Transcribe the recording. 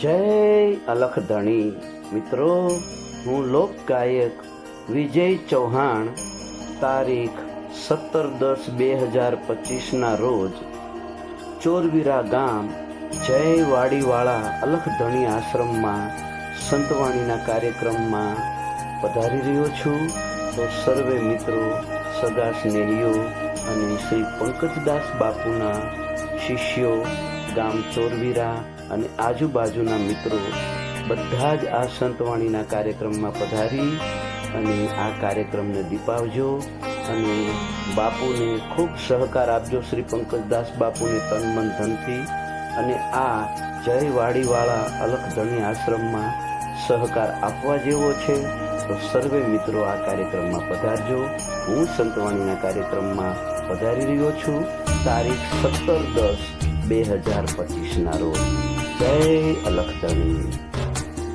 જય અલખધણી. મિત્રો, હું લોક ગાયક વિજય ચૌહાણ. તારીખ સત્તર દસ બે હજાર પચીસના રોજ ચોરવીરા ગામ જય વાડીવાળા અલખધણી આશ્રમમાં સંતવાણીના કાર્યક્રમમાં પધારી રહ્યો છું. તો સર્વે મિત્રો, સગા સ્નેહીઓ અને શ્રી પંકજદાસ બાપુના શિષ્યો ગામ ચોરવીરા અને આજુબાજુના મિત્રો બધા જ આ સંતવાણીના કાર્યક્રમમાં પધારી અને આ કાર્યક્રમને દીપાવજો અને બાપુને ખૂબ સહકાર આપજો શ્રી પંકજદાસ બાપુને તન મન ધનથી અને આ જય વાડીવાળા અલખધણી આશ્રમમાં સહકાર આપવા જેવો છે તો સર્વે મિત્રો આ કાર્યક્રમમાં પધારજો. હું સંતવાણીના કાર્યક્રમમાં પધારી રહ્યો છું. તારીખ સત્તર દસ બે હજાર પચીસના રોજ. જય અલખ ધણી